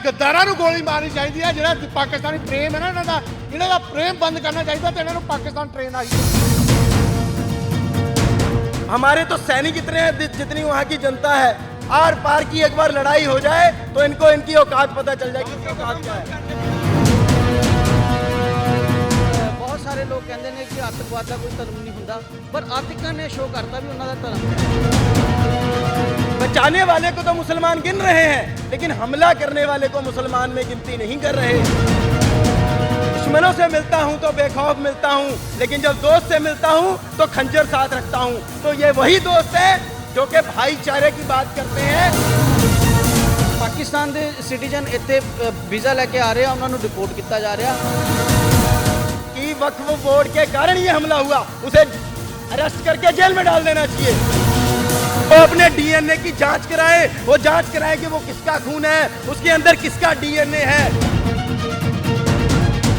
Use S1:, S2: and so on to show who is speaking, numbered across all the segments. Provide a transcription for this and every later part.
S1: ਗੱਦਾਰਾਂ ਨੂੰ ਗੋਲੀ ਮਾਰਨੀ ਚਾਹੀਦੀ ਹੈ ਜਿਹੜਾ ਪਾਕਿਸਤਾਨੀ ਪ੍ਰੇਮ ਹੈ ਨਾ ਇਹਨਾਂ ਦਾ ਇਹਨਾਂ ਦਾ ਪ੍ਰੇਮ ਬੰਦ ਕਰਨਾ ਚਾਹੀਦਾ ਤੇ ਇਹਨਾਂ ਨੂੰ ਪਾਕਿਸਤਾਨ ਟ੍ਰੇਨ ਆਈ
S2: हमारे तो सैनिक इतने हैं जि- जितनी वहाँ की जनता है आर पार की एक बार लड़ाई हो जाए तो इनको इनकी औकात पता चल जाएगी इनकी औकात क्या है
S3: ਬਹੁਤ ਸਾਰੇ ਲੋਕ ਕਹਿੰਦੇ ਨੇ ਕਿ ਅੱਤਵਾਦ ਦਾ ਕੋਈ ਧਰਮ ਨਹੀਂ ਹੁੰਦਾ ਪਰ ਆਤਿਕਾਂ ਨੇ ਸ਼ੋਅ ਕਰਤਾ ਵੀ ਉਹਨਾਂ ਦਾ ਧਰਮ ਹੈ
S2: बचाने वाले को तो मुसलमान गिन रहे हैं लेकिन हमला करने वाले को मुसलमान में गिनती नहीं कर रहे दुश्मनों से मिलता हूं तो बेखौफ मिलता हूं लेकिन जब दोस्त से मिलता हूं तो खंजर साथ रखता हूं तो ये वही दोस्त है जो कि भाईचारे की बात करते हैं
S3: ਪਾਕਿਸਤਾਨ ਦੇ ਸਿਟੀਜ਼ਨ ਇੱਥੇ ਵੀਜ਼ਾ ਲੈ ਕੇ ਆ ਰਹੇ ਆ ਉਹਨਾਂ ਨੂੰ ਰਿਪੋਰਟ ਕੀਤਾ ਜਾ ਰਿਹਾ
S2: कि वक्फ बोर्ड के कारण ये हमला हुआ उसे अरेस्ट करके जेल में डाल देना चाहिए वो अपने डीएनए की जाँच कराए, वो जाँच कराए कि वो किसका खून है, उसके अंदर किसका डीएनए है।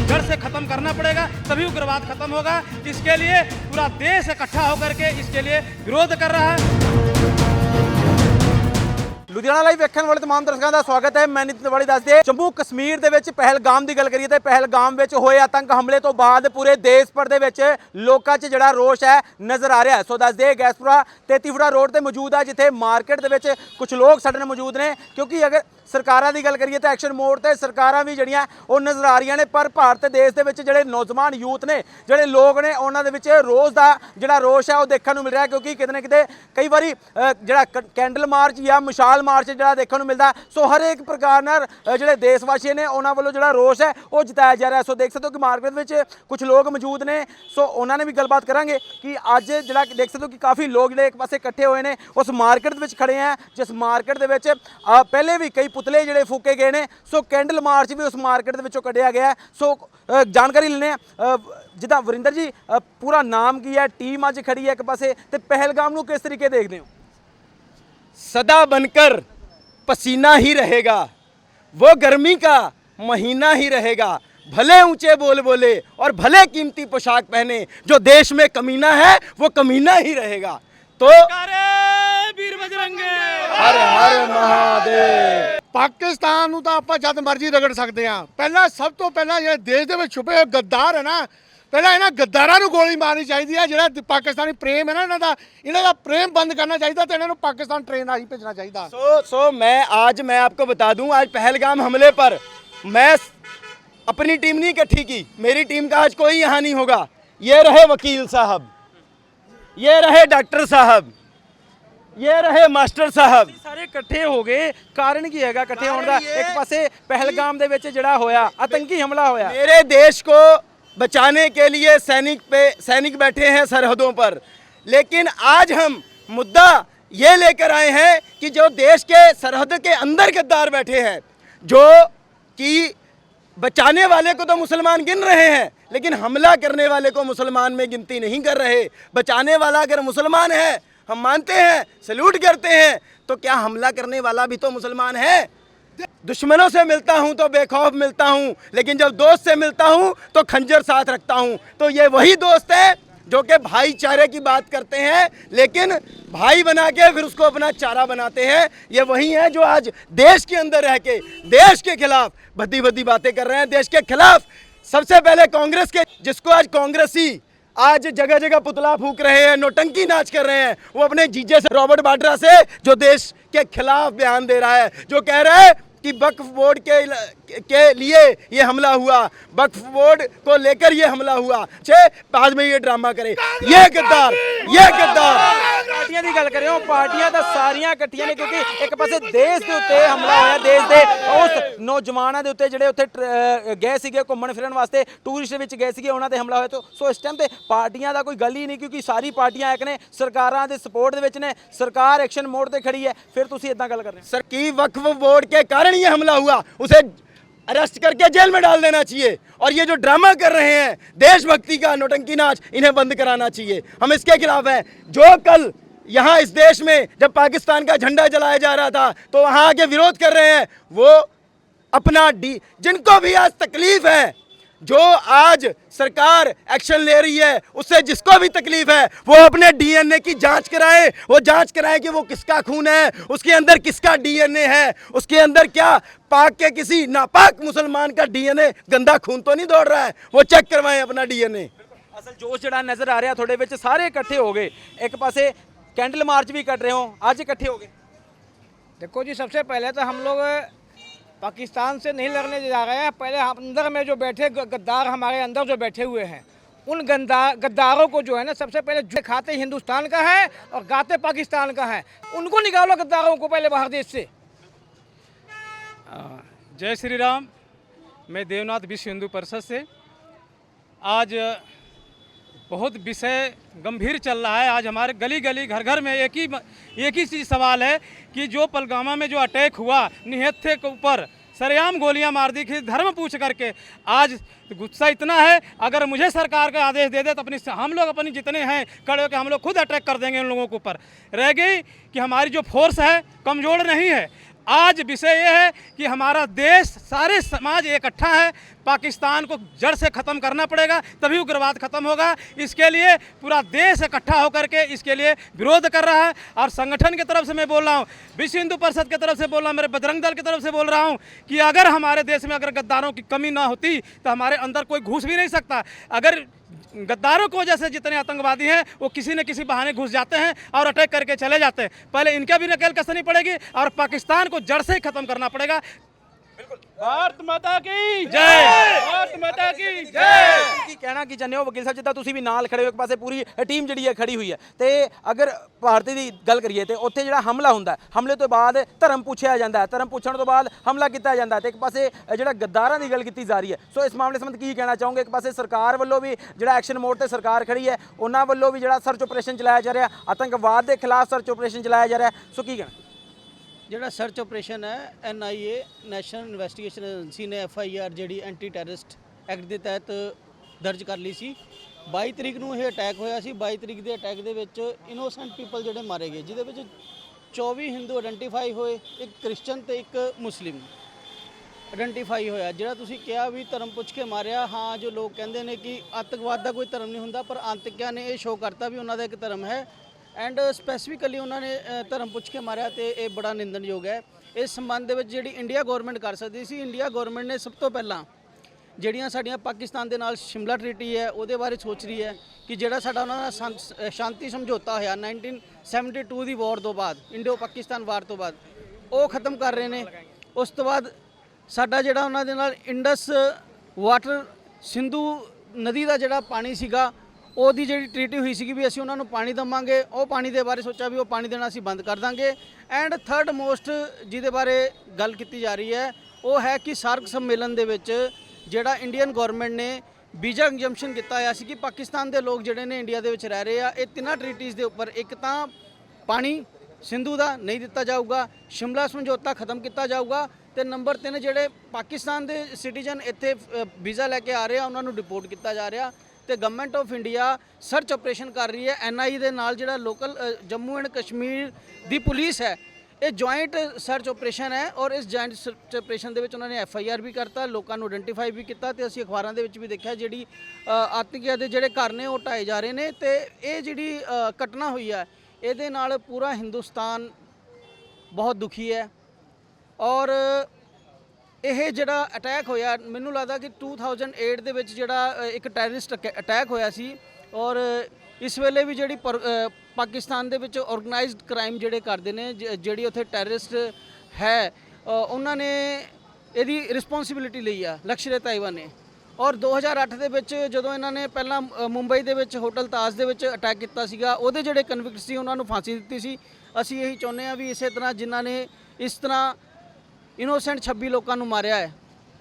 S4: जड़ से खत्म करना पड़ेगा, तभी उग्रवाद खत्म होगा इसके लिए पूरा देश इकट्ठा होकर के इसके लिए विरोध कर रहा है।
S5: ਲੁਧਿਆਣਾ ਲਾਈਵ ਵੇਖਣ ਵਾਲੇ ਤਮਾਮ ਦਰਸ਼ਕਾਂ ਦਾ ਸਵਾਗਤ ਹੈ। ਮੈਂ ਨਿਤਿਨ ਤਿਵਾੜੀ ਦੱਸਦੇ ਜੰਮੂ ਕਸ਼ਮੀਰ ਦੇ ਵਿੱਚ ਪਹਿਲਗਾਮ ਦੀ ਗੱਲ ਕਰੀਏ ਤਾਂ ਪਹਿਲਗਾਮ ਵਿੱਚ ਹੋਏ ਆਤੰਕ ਹਮਲੇ ਤੋਂ ਬਾਅਦ ਪੂਰੇ ਦੇਸ਼ ਭਰ ਦੇ ਵਿੱਚ ਲੋਕਾਂ 'ਚ ਜਿਹੜਾ ਰੋਸ਼ ਹੈ, ਨਜ਼ਰ ਆ ਰਿਹਾ ਹੈ। ਸੋ ਦੱਸਦੇ ਗੈਸਪੁਰਾ ਤੇ ਤਿਫੜਾ ਰੋਡ ਤੇ ਮੌਜੂਦ ਹੈ ਜਿੱਥੇ ਮਾਰਕੀਟ ਦੇ ਵਿੱਚ ਕੁਝ ਲੋਕ ਸਾਡੇ ਨਾਲ ਮੌਜੂਦ ਨੇ। ਕਿਉਂਕਿ ਅਗਰ ਸਰਕਾਰਾਂ ਦੀ ਗੱਲ ਕਰੀਏ ਤਾਂ ਐਕਸ਼ਨ ਮੋਡ ਤੇ ਸਰਕਾਰਾਂ ਵੀ ਜਿਹੜੀਆਂ ਉਹ ਨਜ਼ਰ ਆ ਰਹੀਆਂ ਨੇ, ਪਰ ਭਾਰਤ ਦੇਸ਼ ਦੇ ਵਿੱਚ ਜਿਹੜੇ ਨੌਜਵਾਨ ਯੂਥ ਨੇ, ਜਿਹੜੇ ਲੋਕ ਨੇ, ਉਹਨਾਂ ਦੇ ਵਿੱਚ ਰੋਜ਼ ਦਾ ਜਿਹੜਾ ਰੋਸ਼ ਹੈ, ਉਹ ਦੇਖਣ ਨੂੰ ਮਿਲ ਰਿਹਾ ਕਿਉਂਕਿ ਕਿਤੇ ਨਾ ਕਿਤੇ ਕਈ ਵਾਰੀ ਜਿਹੜਾ ਕ- ਕੈਂਡਲ ਮਾਰਚ ਜਾਂ ਮਸ਼ਾਲ ਮਾਰਚ ਜਿਹੜਾ ਦੇਖਣ ਨੂੰ ਮਿਲਦਾ ਸੋ ਹਰੇਕ ਪ੍ਰਕਾਰ ਨਾਲ ਜਿਹੜੇ ਦੇਸ਼ ਵਾਸੀ ਨੇ ਉਹਨਾਂ ਵੱਲੋਂ ਜਿਹੜਾ ਰੋਸ਼ ਹੈ, ਉਹ ਜਿਤਾਇਆ ਜਾ ਰਿਹਾ ਸੋ ਦੇਖ ਸਕਦੇ ਹੋ ਕਿ ਮਾਰਕੀਟ ਵਿੱਚ ਕੁਝ ਲੋਕ ਮੌਜੂਦ ਨੇ। ਸੋ ਉਹਨਾਂ ਨੇ ਵੀ ਗੱਲਬਾਤ ਕਰਾਂਗੇ ਕਿ ਅੱਜ ਜਿਹੜਾ ਦੇਖ ਸਕਦੇ ਹੋ ਕਿ ਕਾਫੀ ਲੋਕ ਜਿਹੜੇ ਇੱਕ ਪਾਸੇ ਇਕੱਠੇ ਹੋਏ ਨੇ, ਉਸ ਮਾਰਕੀਟ ਦੇ ਵਿੱਚ ਖੜੇ ਆ। ਜਿਸ ਮਾਰਕੀਟ ਦੇ ਵਿੱਚ ਪਹਿਲੇ ਵੀ ਕਈ ਪੁਤਲੇ ਜਿਹੜੇ ਫੂਕੇ ਗਏ ਨੇ। ਸੋ ਕੈਂਡਲ ਮਾਰਚ ਵੀ ਉਸ ਮਾਰਕੀਟ ਦੇ ਵਿੱਚੋਂ ਕੱਢਿਆ ਗਿਆ ਸੋ ਜਾਣਕਾਰੀ ਲੈਣੇ ਆ ਜਿੱਦਾਂ ਵਰਿੰਦਰ ਜੀ ਪੂਰਾ ਨਾਮ ਕੀ ਹੈ? ਟੀਮ ਅੱਜ ਖੜੀ ਹੈ ਇੱਕ ਪਾਸੇ ਤੇ ਪਹਿਲਗਾਮ ਨੂੰ ਕਿਸ ਤਰੀਕੇ ਦੇਖਦੇ ਹੋ?
S2: सदा बनकर पसीना ही रहेगा वो गर्मी का महीना ही रहेगा भले ऊंचे बोल बोले और भले कीमती पोशाक पहने जो देश में कमीना है वो कमीना ही रहेगा तो
S4: वीर बजरंगे
S2: हर हर महादेव
S1: ਪਾਕਿਸਤਾਨ ਨੂੰ ਤਾਂ ਆਪਾਂ ਜਦ ਮਰਜ਼ੀ ਰਗੜ ਸਕਦੇ ਆ ਪਹਿਲਾਂ ਸਭ ਤੋਂ ਪਹਿਲਾਂ ਜਿਹੜੇ ਦੇਸ਼ ਦੇ ਵਿੱਚ ਛੁਪੇ ਹੋਏ ਗੱਦਾਰ ਹੈ ਨਾ ਪਹਿਲਾਂ ਇਹਨਾਂ ਗੱਦਾਰਾਂ ਨੂੰ ਗੋਲੀ ਮਾਰਨੀ ਚਾਹੀਦੀ ਹੈ ਜਿਹੜਾ ਪਾਕਿਸਤਾਨੀ ਪ੍ਰੇਮ ਹੈ ਨਾ ਇਹਨਾਂ ਦਾ ਇਹਨਾਂ ਦਾ ਪ੍ਰੇਮ ਬੰਦ ਕਰਨਾ ਚਾਹੀਦਾ ਤੇ ਇਹਨਾਂ ਨੂੰ ਪਾਕਿਸਤਾਨ ਟ੍ਰੇਨ ਆਈ ਭੇਜਣਾ ਚਾਹੀਦਾ
S2: सो सो मैं आज मैं आपको बता दूं आज पहलगाम हमले पर मैं अपनी टीम नहीं इकट्ठी की मेरी टीम का आज कोई यहाँ नहीं होगा ये रहे वकील साहब ये रहे डॉक्टर साहब ये रहे मास्टर साहब
S5: ਸਾਰੇ ਇਕੱਠੇ ਹੋ ਗਏ ਕਾਰਨ ਕੀ ਹੈਗਾ ਇਕੱਠੇ ਹੋਣ ਦਾ ਇੱਕ ਪਾਸੇ ਪਹਿਲਗਾਮ ਦੇ ਵਿੱਚ ਜਿਹੜਾ ਹੋਇਆ ਆਤੰਕੀ ਹਮਲਾ ਹੋਇਆ
S2: मेरे देश को बचाने के लिए सैनिक पे, सैनिक बैठे हैं सरहदों पर। लेकिन आज हम मुद्दा ये लेकर आए हैं कि जो देश के सरहद के अंदर गद्दार बैठे हैं, जो कि बचाने वाले को तो मुसलमान गिन रहे हैं, लेकिन हमला करने वाले को मुसलमान में गिनती नहीं कर रहे। बचाने वाला अगर मुसलमान है, हम मानते हैं, सल्यूट करते हैं तो क्या हमला करने वाला भी तो मुसलमान है? दुश्मनों से मिलता हूँ तो बेखौफ मिलता हूँ, लेकिन जब दोस्त से मिलता हूँ तो खंजर साथ रखता हूँ। तो ये वही दोस्त है जो कि भाईचारे की बात करते हैं, लेकिन भाई बना के फिर उसको अपना चारा बनाते हैं। ये वही है जो आज देश के अंदर रह के, देश के खिलाफ भद्दी भद्दी बातें कर रहे हैं। देश के खिलाफ सबसे पहले कांग्रेस के, जिसको आज कांग्रेसी आज जगह जगह पुतला फूक रहे हैं नोटंकी नाच कर रहे हैं वो अपने जीजे से रॉबर्ट बाड्रा से जो देश के खिलाफ बयान दे रहा है जो कह रहा है कि वक्फ बोर्ड के के लिए ये हमला हुआ वक्फ बोर्ड को लेकर ये हमला हुआ छे बाद में ये ड्रामा करे ये गद्दार ये गद्दार
S5: ਪਾਰਟੀਆਂ ਦੀ ਗੱਲ ਕਰ ਰਹੇ ਹੋ ਪਾਰਟੀਆਂ ਤਾਂ ਸਾਰੀਆਂ ਇਕੱਠੀਆਂ ਨੇ ਕਿਉਂਕਿ ਇੱਕ ਪਾਸੇ ਦੇਸ਼ ਦੇ ਉੱਤੇ ਹਮਲਾ ਹੋਇਆ ਦੇਸ਼ ਦੇ ਉਸ ਨੌਜਵਾਨਾਂ ਦੇ ਉੱਤੇ ਜਿਹੜੇ ਉੱਥੇ ਟਰ- ਅਹ ਗਏ ਸੀਗੇ ਘੁੰਮਣ ਫਿਰਨ ਵਾਸਤੇ ਟੂਰਿਸਟ ਵਿੱਚ ਗਏ ਸੀਗੇ ਉਹਨਾਂ ਤੇ ਹਮਲਾ ਹੋਇਆ ਤੋਂ ਸੋ ਇਸ ਟਾਈਮ ਤੇ ਪਾਰਟੀਆਂ ਦਾ ਕੋਈ ਗੱਲ ਹੀ ਨਹੀਂ ਕਿਉਂਕਿ ਸਾਰੀ ਪਾਰਟੀਆਂ ਇੱਕ ਨੇ ਸਰਕਾਰਾਂ ਦੇ ਸਪੋਰਟ ਦੇ ਵਿੱਚ ਨੇ ਸਰਕਾਰ ਐਕਸ਼ਨ ਮੋਡ ਤੇ ਖੜੀ ਹੈ ਫਿਰ ਤੁਸੀਂ ਇਦਾਂ ਗੱਲ ਕਰ ਰਹੇ ਹੋ
S2: सर की वक्फ बोर्ड के कारण ये हमला हुआ उसे अरेस्ट करके जेल में डाल देना चाहिए और ये जो ड्रामा कर रहे हैं देशभक्ति का नोटंकी नाच इन्हें बंद कराना चाहिए हम इसके खिलाफ हैं जो कल यहाँ इस देश में जब पाकिस्तान का झंडा जलाया जा रहा था तो वहाँ आके विरोध कर रहे हैं वो अपना डी जिनको भी आज तकलीफ है जो आज सरकार एक्शन ले रही है उससे जिसको भी तकलीफ है वो अपने डीएनए की जांच कराए वो जांच कराए कि वो किसका खून है उसके अंदर किसका डीएनए है उसके अंदर क्या पाक के किसी नापाक मुसलमान का डीएनए गंदा खून तो नहीं दौड़ रहा है वो चेक करवाएं अपना डीएनए
S5: ਅਸਲ ਜੋਸ਼ ਜਿਹੜਾ ਨਜ਼ਰ ਆ ਰਿਹਾ ਤੁਹਾਡੇ ਵਿੱਚ ਸਾਰੇ ਇਕੱਠੇ ਹੋ ਗਏ ਇੱਕ ਪਾਸੇ ਕੈਂਡਲ ਮਾਰਚ ਵੀ ਕੱਢ ਰਹੇ ਹੋ ਅੱਜ ਇਕੱਠੇ ਹੋ ਗਏ
S6: देखो जी सबसे पहले तो हम लोग पाकिस्तान से नहीं लड़ने जा रहे हैं। पहले अंदर में जो बैठे गद्दार हमारे अंदर जो बैठे हुए हैं, उन गद्दार गद्दारों को जो है ना, सबसे पहले जो खाते हिंदुस्तान का है और गाते पाकिस्तान का है, उनको निकालो गद्दारों को पहले बाहर देश से।
S4: जय श्री राम। मैं देवनाथ विश्व हिंदू परिषद से। आज बहुत विषय गंभीर चल रहा है। आज हमारे गली गली घर घर में एक ही एक ही चीज़ सवाल है कि जो पलगामा में जो अटैक हुआ, निहत्थे के ऊपर सरेआम गोलियाँ मार दी, कि धर्म पूछ करके आज गुस्सा इतना है। अगर मुझे सरकार का आदेश दे दे तो अपनी हम लोग अपनी जितने हैं खड़े होकर हम लोग खुद अटैक कर देंगे उन लोगों के ऊपर। रह गई कि हमारी जो फोर्स है, कमज़ोर नहीं है। आज विषय ये है कि हमारा देश, सारे समाज इकट्ठा है, पाकिस्तान को जड़ से ख़त्म करना पड़ेगा, तभी उग्रवाद ख़त्म होगा। इसके लिए पूरा देश इकट्ठा होकर के इसके लिए विरोध कर रहा है। और संगठन की तरफ़ से मैं बोल रहा हूँ, विश्व हिंदू परिषद की तरफ़ से बोल रहा हूँ, मेरे बजरंग दल की तरफ़ से बोल रहा हूँ कि अगर हमारे देश में अगर गद्दारों की कमी ना होती तो हमारे अंदर कोई घुस भी नहीं सकता। अगर गद्दारों की वजह से जितने आतंकवादी हैं वो किसी न किसी बहाने घुस जाते हैं और अटैक करके चले जाते हैं पहले इनका भी नकेल कसनी पड़ेगी और पाकिस्तान को जड़ से ही खत्म करना पड़ेगा ਭਾਰਤ ਮਾਤਾ ਕੀ ਜੈ। ਭਾਰਤ ਮਾਤਾ ਕੀ ਜੈ।
S5: ਕੀ ਕਹਿਣਾ ਕੀ ਚਾਹੁੰਦੇ ਹੋ ਵਕੀਲ ਸਾਹਿਬ ਜਿੱਦਾਂ ਤੁਸੀਂ ਵੀ ਨਾਲ ਖੜੇ ਹੋ ਇੱਕ ਪਾਸੇ ਪੂਰੀ ਟੀਮ ਜਿਹੜੀ ਹੈ ਖੜੀ ਹੋਈ ਹੈ। ਤੇ ਅਗਰ ਭਾਰਤ ਦੀ ਗੱਲ ਕਰੀਏ ਤੇ ਉੱਥੇ ਜਿਹੜਾ ਹਮਲਾ ਹੁੰਦਾ ਹਮਲੇ ਤੋਂ ਬਾਅਦ ਧਰਮ ਪੁੱਛਿਆ ਜਾਂਦਾ ਹੈ। ਧਰਮ ਪੁੱਛਣ ਤੋਂ ਬਾਅਦ ਹਮਲਾ ਕੀਤਾ ਜਾਂਦਾ ਤੇ ਇੱਕ ਪਾਸੇ ਜਿਹੜਾ ਗੱਦਾਰਾਂ ਦੀ ਗੱਲ ਕੀਤੀ ਜਾ ਰਹੀ ਹੈ। ਸੋ ਇਸ ਮਾਮਲੇ ਸੰਬੰਧ ਕੀ ਕਹਿਣਾ ਚਾਹੋਗੇ? ਇੱਕ ਪਾਸੇ ਸਰਕਾਰ ਵੱਲੋਂ ਵੀ ਜਿਹੜਾ ਐਕਸ਼ਨ ਮੋਡ ਤੇ ਸਰਕਾਰ ਖੜੀ ਹੈ ਉਹਨਾਂ ਵੱਲੋਂ ਵੀ ਜਿਹੜਾ ਸਰਚ ਆਪਰੇਸ਼ਨ ਚਲਾਇਆ ਜਾ ਰਿਹਾ ਆਤੰਕਵਾਦ ਦੇ ਖਿਲਾਫ ਸਰਚ ਆਪਰੇਸ਼ਨ ਚਲਾਇਆ ਜਾ ਰਿਹਾ ਸੋ ਕੀ ਕਹਿਣਾ?
S3: ਜਿਹੜਾ ਸਰਚ ਆਪਰੇਸ਼ਨ ਹੈ ਐਨਆਈਏ ਨੈਸ਼ਨਲ ਇਨਵੈਸਟੀਗੇਸ਼ਨ ਏਜੰਸੀ ਨੇ ਐਫਆਈਆਰ ਜਿਹੜੀ ਐਂਟੀ ਟੈਰਰਿਸਟ ਐਕਟ ਦੇ ਤਹਿਤ ਦਰਜ ਕਰ ਲਈ ਸੀ। 22 ਤਰੀਕ ਨੂੰ ਇਹ ਅਟੈਕ ਹੋਇਆ ਸੀ। 22 ਤਰੀਕ ਦੇ ਅਟੈਕ ਦੇ ਵਿੱਚ ਇਨੋਸੈਂਟ ਪੀਪਲ ਜਿਹੜੇ ਮਾਰੇ ਗਏ, ਜਿਹਦੇ ਵਿੱਚ 24 ਹਿੰਦੂ ਆਇਡੈਂਟੀਫਾਈ ਹੋਏ, ਇੱਕ ਕ੍ਰਿਸਚੀਅਨ ਤੇ ਇੱਕ ਮੁਸਲਿਮ ਆਇਡੈਂਟੀਫਾਈ ਹੋਇਆ। ਜਿਹੜਾ ਤੁਸੀਂ ਕਿਹਾ ਵੀ ਧਰਮ ਪੁੱਛ ਕੇ ਮਾਰਿਆ, ਹਾਂ, ਜੋ ਲੋਕ ਕਹਿੰਦੇ ਨੇ ਕਿ ਅੱਤਵਾਦ ਦਾ ਕੋਈ ਧਰਮ ਨਹੀਂ ਹੁੰਦਾ, ਪਰ ਆਤੰਕਿਆਂ ਨੇ ਇਹ ਸ਼ੋਅ ਕਰਤਾ ਵੀ ਉਹਨਾਂ ਦਾ ਇੱਕ ਧਰਮ ਹੈ। ਐਂਡ ਸਪੈਸੀਫਿਕਲੀ uh, ਉਹਨਾਂ ਨੇ ਅ, ਧਰਮ ਪੁੱਛ ਕੇ ਮਾਰਿਆ ਤੇ ਇਹ ਬੜਾ ਨਿੰਦਣਯੋਗ ਹੈ। ਇਸ ਸੰਬੰਧ ਦੇ ਵਿੱਚ ਜਿਹੜੀ ਇੰਡੀਆ ਗਵਰਨਮੈਂਟ ਕਰ ਸਕਦੀ ਸੀ ਇੰਡੀਆ ਗਵਰਨਮੈਂਟ ਨੇ ਸਭ ਤੋਂ ਪਹਿਲਾਂ ਜਿਹੜੀਆਂ ਸਾਡੀਆਂ ਪਾਕਿਸਤਾਨ ਦੇ ਨਾਲ ਸ਼ਿਮਲਾ ਟ੍ਰੀਟੀ ਹੈ ਉਹਦੇ ਬਾਰੇ ਸੋਚ ਰਹੀ ਹੈ ਕਿ ਜਿਹੜਾ ਸਾਡਾ ਉਹਨਾਂ ਨਾਲ ਸ਼ਾਂ- ਅ, ਸ਼ਾਂਤੀ ਸਮਝੌਤਾ ਹੋਇਆ 1972 ਦੀ ਵਾਰ ਤੋਂ ਬਾਅਦ ਇੰਡੋ ਪਾਕਿਸਤਾਨ ਵਾਰ ਤੋਂ ਬਾਅਦ ਉਹ ਖਤਮ ਕਰ ਰਹੇ ਨੇ। ਉਸ ਤੋਂ ਬਾਅਦ ਸਾਡਾ ਜਿਹੜਾ ਉਹਨਾਂ ਦੇ ਨਾਲ ਇੰਡਸ ਵਾਟਰ ਸਿੰਧੂ ਨਦੀ ਦਾ ਜਿਹੜਾ ਪਾਣੀ ਸੀਗਾ ਉਹਦੀ ਜਿਹੜੀ ਟ੍ਰੀਟੀ ਹੋਈ ਸੀਗੀ ਵੀ ਅਸੀਂ ਉਹਨਾਂ ਨੂੰ ਪਾਣੀ ਦਵਾਂਗੇ, ਉਹ ਪਾਣੀ ਦੇ ਬਾਰੇ ਸੋਚਿਆ ਵੀ ਉਹ ਪਾਣੀ ਦੇਣਾ ਅਸੀਂ ਬੰਦ ਕਰ ਦਾਂਗੇ। ਐਂਡ ਥਰਡ ਮੋਸਟ ਜਿਹਦੇ ਬਾਰੇ ਗੱਲ ਕੀਤੀ ਜਾ ਰਹੀ ਹੈ, ਉਹ ਹੈ ਕਿ ਸਾਰਕ ਸੰਮੇਲਨ ਦੇ ਵਿੱਚ ਜਿਹੜਾ ਇੰਡੀਅਨ ਗਵਰਨਮੈਂਟ ਨੇ ਵੀਜ਼ਾ ਐਗਜ਼ੈਂਪਸ਼ਨ ਕੀਤਾ ਹੋਇਆ ਸੀ ਕਿ ਪਾਕਿਸਤਾਨ ਦੇ ਲੋਕ ਜਿਹੜੇ ਨੇ ਇੰਡੀਆ ਦੇ ਵਿੱਚ ਰਹਿ ਰਹੇ ਆ, ਇਹ ਤਿੰਨਾਂ ਟ੍ਰੀਟੀਜ਼ ਦੇ ਉੱਪਰ ਇੱਕ ਤਾਂ ਪਾਣੀ ਸਿੰਧੂ ਦਾ ਨਹੀਂ ਦਿੱਤਾ ਜਾਊਗਾ, ਸ਼ਿਮਲਾ ਸਮਝੌਤਾ ਖਤਮ ਕੀਤਾ ਜਾਊਗਾ ਤੇ ਨੰਬਰ 3 ਜਿਹੜੇ ਪਾਕਿਸਤਾਨ ਦੇ ਸਿਟੀਜ਼ਨ ਇੱਥੇ ਵੀਜ਼ਾ ਲੈ ਕੇ ਆ ਰਹੇ ਆ, ਉਹਨਾਂ ਨੂੰ ਡਿਪੋਰਟ ਕੀਤਾ ਜਾ ਰਿਹਾ। ਤੇ government of India search operation ਕਰ ਰਹੀ ਹੈ। ਐਨਆਈ ਦੇ ਨਾਲ ਜਿਹੜਾ ਲੋਕਲ ਜੰਮੂ ਐਂਡ ਕਸ਼ਮੀਰ ਦੀ ਪੁਲਿਸ ਹੈ ਇਹ ਜੁਆਇੰਟ ਸਰਚ ਆਪਰੇਸ਼ਨ ਹੈ ਔਰ ਇਸ ਜੁਆਇੰਟ ਸਰਚ ਆਪਰੇਸ਼ਨ ਦੇ ਵਿੱਚ ਉਹਨਾਂ ਨੇ ਐਫ ਆਈ ਆਰ ਵੀ ਕਰਤਾ ਲੋਕਾਂ ਨੂੰ ਆਇਡੈਂਟੀਫਾਈ ਵੀ ਕੀਤਾ ਤੇ ਅਸੀਂ ਅਖਬਾਰਾਂ ਦੇ ਵਿੱਚ ਵੀ ਦੇਖਿਆ ਜਿਹੜੀ ਅ, ਆਤੰਕੀਆਂ ਦੇ ਜਿਹੜੇ ਘਰ ਨੇ ਉਹ ਢਾਏ ਜਾ ਰਹੇ ਨੇ ਤੇ ਇਹ ਜਿਹੜੀ ਘਟਨਾ ਹੋਈ ਹੈ ਇਹਦੇ ਨਾਲ ਪੂਰਾ ਹਿੰਦੁਸਤਾਨ ਬਹੁਤ ਦੁਖੀ ਹੈ ਔਰ ਇਹ ਜਿਹੜਾ ਅਟੈਕ ਹੋਇਆ ਮੈਨੂੰ ਲੱਗਦਾ ਕਿ 2008 ਦੇ ਵਿੱਚ ਜਿਹੜਾ ਅ, ਇੱਕ ਟੈਰਰਿਸਟ ਅਟੈਕ ਹੋਇਆ ਸੀ ਔਰ ਇਸ ਵੇਲੇ ਵੀ ਜਿਹੜੀ ਪਰ- ਪਾਕਿਸਤਾਨ ਦੇ ਵਿੱਚ ਆਰਗੇਨਾਈਜ਼ਡ ਕ੍ਰਾਈਮ ਜਿਹੜੇ ਕਰਦੇ ਨੇ ਜਿਹੜੀ ਉੱਥੇ ਟੈਰਰਿਸਟ ਹੈ ਉਹਨਾਂ ਨੇ ਇਹਦੀ ਰਿਸਪੌਂਸਿਬਿਲਿਟੀ ਲਈ ਆ ਲਕਸ਼ਰੇ ਤਾਇਵਾ ਨੇ। ਔਰ 2008 ਦੇ ਵਿੱਚ ਜਦੋਂ ਇਹਨਾਂ ਨੇ ਪਹਿਲਾਂ ਮੁੰਬਈ ਦੇ ਵਿੱਚ ਹੋਟਲ ਤਾਜ ਦੇ ਵਿੱਚ ਅਟੈਕ ਕੀਤਾ ਸੀਗਾ ਉਹਦੇ ਜਿਹੜੇ ਕਨਵਿਕਟ ਸੀ ਉਹਨਾਂ ਨੂੰ ਫਾਂਸੀ ਦਿੱਤੀ ਸੀ। ਅਸੀਂ ਇਹੀ ਚਾਹੁੰਦੇ ਆ ਵੀ ਇਸੇ ਤਰ੍ਹਾਂ ਜਿਨ੍ਹਾਂ ਨੇ ਇਸ ਤਰ੍ਹਾਂ ਇਨੋਸੈਂਟ 26 ਲੋਕਾਂ ਨੂੰ ਮਾਰਿਆ ਹੈ।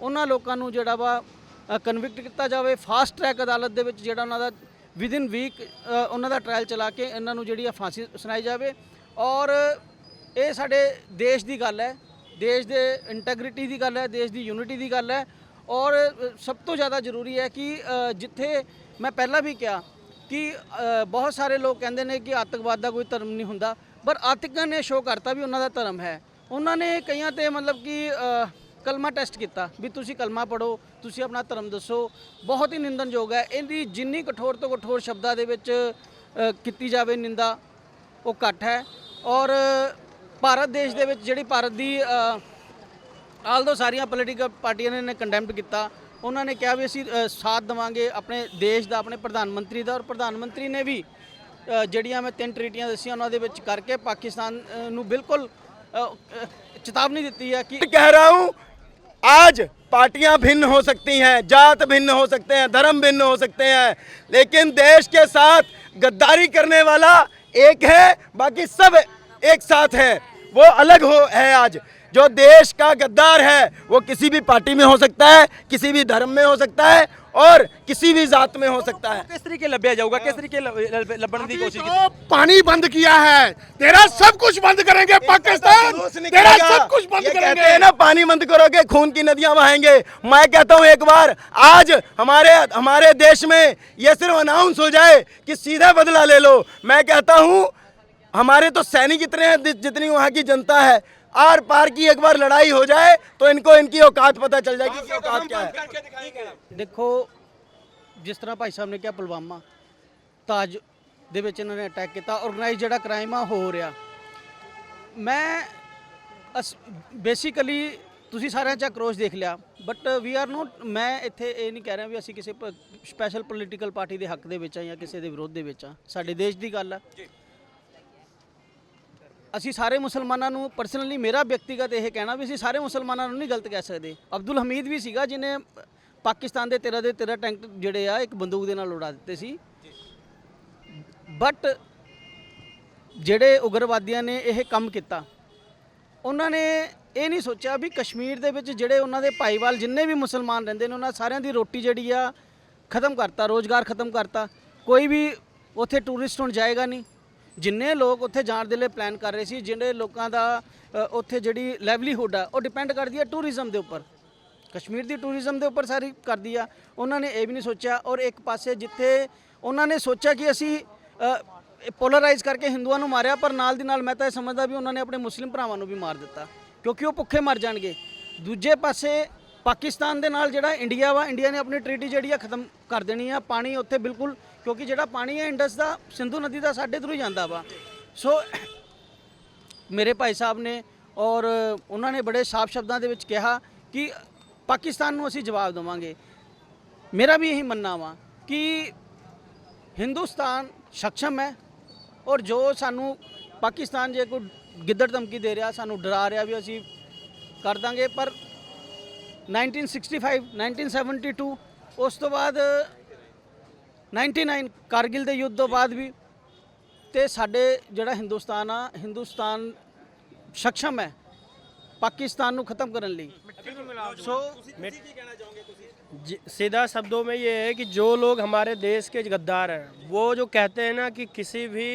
S3: ਉਹਨਾਂ ਲੋਕਾਂ ਨੂੰ ਜਿਹੜਾ ਵਾ ਕਨਵਿਕਟ ਕੀਤਾ ਜਾਵੇ। ਫਾਸਟ ਟਰੈਕ ਅਦਾਲਤ ਦੇ ਵਿੱਚ ਜਿਹੜਾ ਉਹਨਾਂ ਦਾ ਵਿਦਿਨ ਵੀਕ ਉਹਨਾਂ ਦਾ ਟ੍ਰਾਇਲ ਚਲਾ ਕੇ ਇਹਨਾਂ ਨੂੰ ਜਿਹੜੀ ਆ ਫਾਂਸੀ ਸੁਣਾਈ ਜਾਵੇ। ਔਰ ਇਹ ਸਾਡੇ ਦੇਸ਼ ਦੀ ਗੱਲ ਹੈ। ਦੇਸ਼ ਦੇ ਇੰਟੈਗ੍ਰਿਟੀ ਦੀ ਗੱਲ ਹੈ, ਦੇਸ਼ ਦੀ ਯੂਨਿਟੀ ਦੀ ਗੱਲ ਹੈ। ਔਰ ਸਭ ਤੋਂ ਜ਼ਿਆਦਾ ਜ਼ਰੂਰੀ ਹੈ ਕਿ ਜਿੱਥੇ ਮੈਂ ਪਹਿਲਾਂ ਵੀ ਕਿਹਾ ਕਿ ਬਹੁਤ ਸਾਰੇ ਲੋਕ ਕਹਿੰਦੇ ਨੇ ਕਿ ਆਤੰਕਵਾਦ ਦਾ ਕੋਈ ਧਰਮ ਨਹੀਂ ਹੁੰਦਾ। ਪਰ ਆਤੰਕਾਂ ਨੇ ਸ਼ੋਅ ਕਰਤਾ ਵੀ ਉਹਨਾਂ ਦਾ ਧਰਮ ਹੈ। ਉਹਨਾਂ ਨੇ ਕਈਆਂ ਤੇ ਮਤਲਬ ਕਿ ਕਲਮਾ ਟੈਸਟ ਕੀਤਾ ਵੀ ਤੁਸੀਂ ਕਲਮਾ ਪੜੋ ਤੁਸੀਂ ਆਪਣਾ ਧਰਮ ਦੱਸੋ। ਬਹੁਤ ਹੀ ਨਿੰਦਨਯੋਗ ਹੈ। ਇਹਦੀ ਜਿੰਨੀ ਕਠੋਰ ਤੋਂ ਕਠੋਰ ਸ਼ਬਦਾਂ ਦੇ ਵਿੱਚ ਕੀਤੀ ਜਾਵੇ ਨਿੰਦਾ ਉਹ ਘੱਟ ਹੈ। ਔਰ ਭਾਰਤ ਦੇਸ਼ ਦੇ ਵਿੱਚ ਜਿਹੜੀ ਭਾਰਤ ਦੀ ਅ, ਆਲਦੋ ਸਾਰੀਆਂ ਪੋਲੀਟੀਕਲ ਪਾਰਟੀਆਂ ਨੇ ਨੇ ਕੰਡੈਮਡ ਕੀਤਾ। ਉਹਨਾਂ ਨੇ ਕਿਹਾ ਵੀ ਅਸੀਂ ਸਾਥ ਦੇਵਾਂਗੇ ਆਪਣੇ ਦੇਸ਼ ਦਾ ਆਪਣੇ ਪ੍ਰਧਾਨ ਮੰਤਰੀ ਦਾ। ਔਰ ਪ੍ਰਧਾਨ ਮੰਤਰੀ ਨੇ ਵੀ ਜਿਹੜੀਆਂ ਮੈਂ ਤਿੰਨ ਟ੍ਰੀਟੀਆਂ ਦੱਸੀਆਂ ਉਹਨਾਂ ਦੇ ਵਿੱਚ ਕਰਕੇ ਪਾਕਿਸਤਾਨ ਨੂੰ ਬਿਲਕੁਲ चेतावनी देती है कि
S2: कह रहा हूँ, आज पार्टियाँ भिन्न हो सकती हैं, जात भिन्न हो सकते हैं, धर्म भिन्न हो सकते हैं, लेकिन देश के साथ गद्दारी करने वाला एक है, बाकी सब एक साथ है। वो अलग हो, है आज। जो देश का गद्दार है, वो किसी भी पार्टी में हो सकता है, किसी भी धर्म में हो सकता है और किसी भी जात में हो तो सकता है।
S5: किस तरीके लब्या जाऊँगा? किस तरीके लबन की कोशिश तो
S1: की पानी बंद किया है। तेरा सब कुछ बंद करेंगे पाकिस्तान।
S2: तो
S1: तेरा सब कुछ बंद करेंगे।
S2: ना पानी बंद करोगे खून की नदियाँ बहाएँगे। मैं कहता हूँ एक बार आज हमारे हमारे देश में ये सिर्फ़ अनाउंस हो जाए कि सीधा बदला ले लो। मैं कहता हूँ हमारे तो सैनिक इतने हैं जितनी वहाँ की जनता है। आर पार की एक बार लड़ाई हो जाए तो इनको इनकी औकात पता चल जाएगी कि औकात क्या है
S3: ਦੇਖੋ ਜਿਸ ਤਰ੍ਹਾਂ ਭਾਈ ਸਾਹਿਬ ਨੇ ਕਿਹਾ ਪੁਲਵਾਮਾ ਤਾਜ ਦੇ ਵਿੱਚ ਇਹਨਾਂ ਨੇ ਅਟੈਕ ਕੀਤਾ ਆਰਗੇਨਾਈਜ਼ ਜਿਹੜਾ ਕ੍ਰਾਈਮ ਆ ਹੋ ਰਿਹਾ ਮੈਂ ਬੇਸਿਕਲੀ ਤੁਸੀਂ ਸਾਰਿਆਂ ਚ ਕਰੋਸ ਦੇਖ ਲਿਆ ਬਟ ਵੀ ਆਰ ਨੋਟ ਮੈਂ ਇੱਥੇ ਇਹ ਨਹੀਂ ਕਹਿ ਰਿਹਾ ਵੀ ਅਸੀਂ ਕਿਸੇ ਸਪੈਸ਼ਲ ਪੋਲੀਟੀਕਲ ਪਾਰਟੀ ਦੇ ਹੱਕ ਦੇ ਵਿੱਚ ਆ ਜਾਂ ਕਿਸੇ ਦੇ ਵਿਰੋਧ ਦੇ ਵਿੱਚ ਆ ਸਾਡੇ ਦੇਸ਼ ਦੀ ਗੱਲ ਆ ਅਸੀਂ ਸਾਰੇ ਮੁਸਲਮਾਨਾਂ ਨੂੰ ਪਰਸਨਲੀ ਮੇਰਾ ਵਿਅਕਤੀਗਤ ਇਹ ਕਹਿਣਾ ਵੀ ਅਸੀਂ ਸਾਰੇ ਮੁਸਲਮਾਨਾਂ ਨੂੰ ਨਹੀਂ ਗਲਤ ਕਹਿ ਸਕਦੇ। ਅਬਦੁਲ ਹਮੀਦ ਵੀ ਸੀਗਾ ਜਿਹਨੇ ਪਾਕਿਸਤਾਨ ਦੇ 13 ਦੇ 13 ਟੈਂਕ ਜਿਹੜੇ ਆ, ਇੱਕ ਬੰਦੂਕ ਦੇ ਨਾਲ ਉਡਾ ਦਿੱਤੇ ਸੀ। ਬਟ ਜਿਹੜੇ ਉਗਰਵਾਦੀਆਂ ਨੇ ਇਹ ਕੰਮ ਕੀਤਾ, ਉਹਨਾਂ ਨੇ ਇਹ ਨਹੀਂ ਸੋਚਿਆ ਵੀ ਕਸ਼ਮੀਰ ਦੇ ਵਿੱਚ ਜਿਹੜੇ ਉਹਨਾਂ ਦੇ ਭਾਈਵਾਲ ਜਿੰਨੇ ਵੀ ਮੁਸਲਮਾਨ ਰਹਿੰਦੇ ਨੇ, ਉਹਨਾਂ ਸਾਰਿਆਂ ਦੀ ਰੋਟੀ ਜਿਹੜੀ ਆ ਖਤਮ ਕਰਤਾ, ਰੋਜ਼ਗਾਰ ਖਤਮ ਕਰਤਾ। ਕੋਈ ਵੀ ਉੱਥੇ ਟੂਰਿਸਟ ਹੁਣ ਜਾਏਗਾ ਨਹੀਂ। ਜਿੰਨੇ ਲੋਕ ਉੱਥੇ ਜਾਣ ਦੇ ਲਈ ਪਲਾਨ ਕਰ ਰਹੇ ਸੀ, ਜਿਹੜੇ ਲੋਕਾਂ ਦਾ ਉੱਥੇ ਜਿਹੜੀ ਲੈਵਲੀਹੁੱਡ ਆ, ਉਹ ਡਿਪੈਂਡ ਕਰਦੀ ਹੈ ਟੂਰਿਜ਼ਮ ਦੇ ਉੱਪਰ। ਕਸ਼ਮੀਰ ਦੀ ਟੂਰਿਜ਼ਮ ਦੇ ਉੱਪਰ ਸਾਰੀ ਕਰਦੀ ਆ। ਉਹਨਾਂ ਨੇ ਇਹ ਵੀ ਨਹੀਂ ਸੋਚਿਆ। ਔਰ ਇੱਕ ਪਾਸੇ ਜਿੱਥੇ ਉਹਨਾਂ ਨੇ ਸੋਚਿਆ ਕਿ ਅਸੀਂ ਪੋਲਰਾਈਜ਼ ਕਰਕੇ ਹਿੰਦੂਆਂ ਨੂੰ ਮਾਰਿਆ, ਪਰ ਨਾਲ ਦੀ ਨਾਲ ਮੈਂ ਤਾਂ ਇਹ ਸਮਝਦਾ ਵੀ ਉਹਨਾਂ ਨੇ ਆਪਣੇ ਮੁਸਲਿਮ ਭਰਾਵਾਂ ਨੂੰ ਵੀ ਮਾਰ ਦਿੱਤਾ, ਕਿਉਂਕਿ ਉਹ ਭੁੱਖੇ ਮਰ ਜਾਣਗੇ। ਦੂਜੇ ਪਾਸੇ ਪਾਕਿਸਤਾਨ ਦੇ ਨਾਲ ਜਿਹੜਾ ਇੰਡੀਆ ਵਾ ਇੰਡੀਆ ਨੇ ਆਪਣੀ ਟ੍ਰੀਟੀ ਜਿਹੜੀ ਆ ਖਤਮ ਕਰ ਦੇਣੀ ਆ। ਪਾਣੀ ਉੱਥੇ ਬਿਲਕੁਲ ਕਿਉਂਕਿ ਜਿਹੜਾ ਪਾਣੀ ਹੈ ਇੰਡਸ ਦਾ, ਸਿੰਧੂ ਨਦੀ ਦਾ ਸਾਡੇ ਥਰੂ ਹੀ ਜਾਂਦਾ ਵਾ। ਸੋ ਮੇਰੇ ਭਾਈ ਸਾਹਿਬ ਨੇ ਔਰ ਉਹਨਾਂ ਨੇ ਬੜੇ ਸਾਫ਼ ਸ਼ਬਦਾਂ ਦੇ ਵਿੱਚ ਕਿਹਾ ਕਿ ਪਾਕਿਸਤਾਨ ਨੂੰ ਅਸੀਂ ਜਵਾਬ ਦੇਵਾਂਗੇ। ਮੇਰਾ ਵੀ ਇਹੀ ਮੰਨਣਾ ਵਾ ਕਿ ਹਿੰਦੁਸਤਾਨ ਸક્ષਮ ਹੈ ਔਰ ਜੋ ਸਾਨੂੰ ਪਾਕਿਸਤਾਨ ਜੇ ਕੋਈ ਗਿੱਦੜ ਧਮਕੀ ਦੇ ਰਿਹਾ, ਸਾਨੂੰ ਡਰਾ ਰਿਹਾ ਵੀ ਅਸੀਂ ਕਰ ਦਾਂਗੇ, ਪਰ 1965 1972 ਉਸ ਤੋਂ ਬਾਅਦ 99 ਕਾਰਗਿਲ ਦੇ ਯੁੱਧ ਤੋਂ ਬਾਅਦ ਵੀ ਤੇ ਸਾਡੇ ਜਿਹੜਾ ਹਿੰਦੁਸਤਾਨ ਆ ਹਿੰਦੁਸਤਾਨ ਸਖਸ਼ਮ ਹੈ पाकिस्तान को ख़त्म करने लिए सो
S7: so, सीधा शब्दों में ये है कि जो लोग हमारे देश के गद्दार हैं वो जो कहते हैं ना कि किसी भी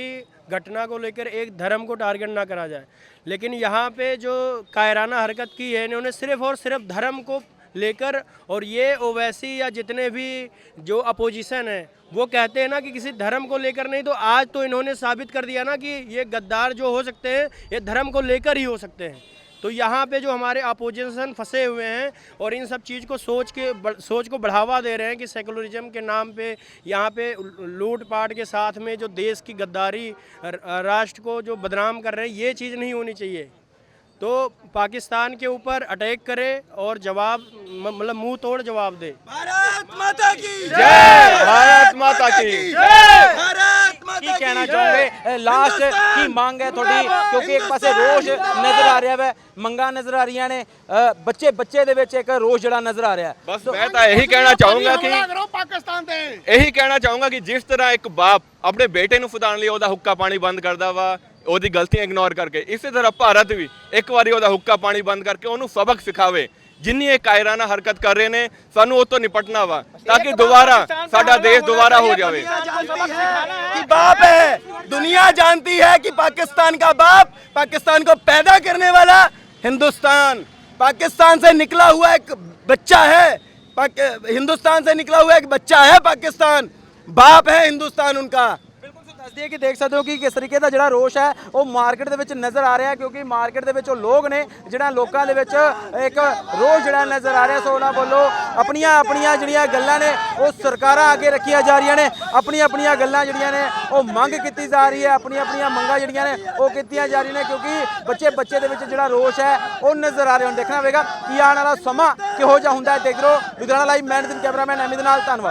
S7: घटना को लेकर एक धर्म को टारगेट ना करा जाए लेकिन यहाँ पे जो कायराना हरकत की है इन्होंने सिर्फ और सिर्फ धर्म को लेकर, और ये ओवैसी या जितने भी जो अपोजिशन है, वो कहते हैं ना कि किसी धर्म को लेकर नहीं तो आज तो इन्होंने साबित कर दिया ना कि ये गद्दार जो हो सकते हैं, ये धर्म को लेकर ही हो सकते हैं। तो यहाँ पे जो हमारे अपोजिशन फंसे हुए हैं, और इन सब चीज़ को सोच के सोच को बढ़ावा दे रहे हैं कि सेकुलरिज्म के नाम पे, यहाँ पे लूट पाट के साथ में जो देश की गद्दारी राष्ट्र को जो बदनाम कर रहे हैं, ये चीज़ नहीं होनी चाहिए। तो पाकिस्तान के ऊपर अटैक करे और जवाब म- मतलब मुंह तोड़ जवाब दे
S2: भारत माता की
S5: ਭਾਰਤ ਮਾਤਾ ਕੀ
S2: भारत माता
S5: ਕੀ ਕਹਿਣਾ ਚਾਹੋਗੇ ਲਾਸਟ ਕੀ ਮੰਗ ਹੈ ਤੁਹਾਡੀ ਕਿਉਂਕਿ ਇੱਕ ਪਾਸੇ ਰੋਸ਼ ਨਜ਼ਰ ਆ ਰਿਹਾ ਹੈ ਮੰਗਾਂ ਨਜ਼ਰ ਆ ਰਹੀਆਂ ਨੇ ਅ, ਬੱਚੇ ਬੱਚੇ ਦੇ ਵਿੱਚ ਇੱਕ ਰੋਸ਼ ਜਿਹੜਾ ਨਜ਼ਰ ਆ ਰਿਹਾ ਹੈ
S8: ਬਸ ਮੈਂ ਤਾਂ ਇਹੀ ਕਹਿਣਾ ਚਾਹੂੰਗਾ ਕਿ
S1: ਹਮਲਾ ਕਰੋ ਪਾਕਿਸਤਾਨ ਤੇ
S8: ਇਹੀ ਕਹਿਣਾ ਚਾਹੂੰਗਾ ਕਿ ਜਿਸ ਤਰ੍ਹਾਂ ਇੱਕ ਬਾਪ ਆਪਣੇ ਬੇਟੇ ਨੂੰ ਫਦਾਣ ਲਈ ਉਹਦਾ ਹੁੱਕਾ ਪਾਣੀ ਬੰਦ ਕਰਦਾ ਵਾ ਉਹਦੀ ਗਲਤੀਆਂ ਇਗਨੋਰ ਕਰਕੇ ਇਸੇ ਤਰ੍ਹਾਂ ਭਾਰਤ ਵੀ ਇੱਕ ਵਾਰੀ ਉਹਦਾ ਹੁੱਕਾ ਪਾਣੀ ਬੰਦ ਕਰਕੇ ਉਹਨੂੰ ਸਬਕ ਸਿਖਾਵੇ ਜਿੰਨੀ ਇਹ ਕਾਇਰਾਨਾ ਹਰਕਤ ਕਰ ਰਹੇ ਨੇ ਸਾਨੂੰ ਉਹ ਤੋਂ ਨਿਪਟਣਾ ਵਾ ਤਾਂ ਕਿ ਦੁਬਾਰਾ ਸਾਡਾ ਦੇਸ਼ ਦੁਬਾਰਾ ਹੋ ਜਾਵੇ
S2: जानती है कि बाप है दुनिया जानती है कि पाकिस्तान का बाप पाकिस्तान को पैदा करने वाला हिंदुस्तान पाकिस्तान से निकला हुआ एक बच्चा है पाक- हिंदुस्तान से निकला हुआ एक बच्चा है पाकिस्तान बाप है हिंदुस्तान उनका
S5: ਦੱਸ ਕਿ ਦੇਖ ਸਕਦੇ ਹੋ ਕਿ ਕਿਸ ਤਰੀਕੇ ਦਾ ਜਿਹੜਾ ਰੋਸ਼ ਹੈ, ਉਹ ਮਾਰਕੀਟ ਦੇ ਵਿੱਚ ਨਜ਼ਰ ਆ ਰਿਹਾ ਕਿਉਂਕਿ ਮਾਰਕੀਟ ਦੇ ਵਿੱਚ ਉਹ ਲੋਕ ਨੇ, ਜਿਹੜਾ ਲੋਕਾਂ ਦੇ ਵਿੱਚ ਇੱਕ ਰੋਸ਼ ਜਿਹੜਾ ਨਜ਼ਰ ਆ ਰਿਹਾ, ਸੋ ਉਹਨਾਂ ਵੱਲੋਂ ਆਪਣੀਆਂ ਆਪਣੀਆਂ ਜਿਹੜੀਆਂ ਗੱਲਾਂ ਨੇ, ਉਹ ਸਰਕਾਰਾਂ ਅੱਗੇ ਰੱਖੀਆਂ ਜਾ ਰਹੀਆਂ ਨੇ। ਆਪਣੀਆਂ ਆਪਣੀਆਂ ਗੱਲਾਂ ਜਿਹੜੀਆਂ ਨੇ, ਉਹ ਮੰਗ ਕੀਤੀ ਜਾ ਰਹੀ ਹੈ, ਆਪਣੀਆਂ ਆਪਣੀਆਂ ਮੰਗਾਂ ਜਿਹੜੀਆਂ ਨੇ, ਉਹ ਕੀਤੀਆਂ ਜਾ ਰਹੀਆਂ ਨੇ, ਕਿਉਂਕਿ ਬੱਚੇ ਬੱਚੇ ਦੇ ਵਿੱਚ ਜਿਹੜਾ ਰੋਸ਼ ਹੈ, ਉਹ ਨਜ਼ਰ ਆ ਰਿਹਾ। ਹੁਣ ਦੇਖਣਾ ਹੋਵੇਗਾ ਕਿ ਆਉਣ ਵਾਲਾ ਸਮਾਂ ਕਿਹੋ ਜਿਹਾ ਹੁੰਦਾ ਹੈ, ਦੇਖ ਲਓ Ludhiana live man cameraman Amit ਨਾਲ, ਧੰਨਵਾਦ।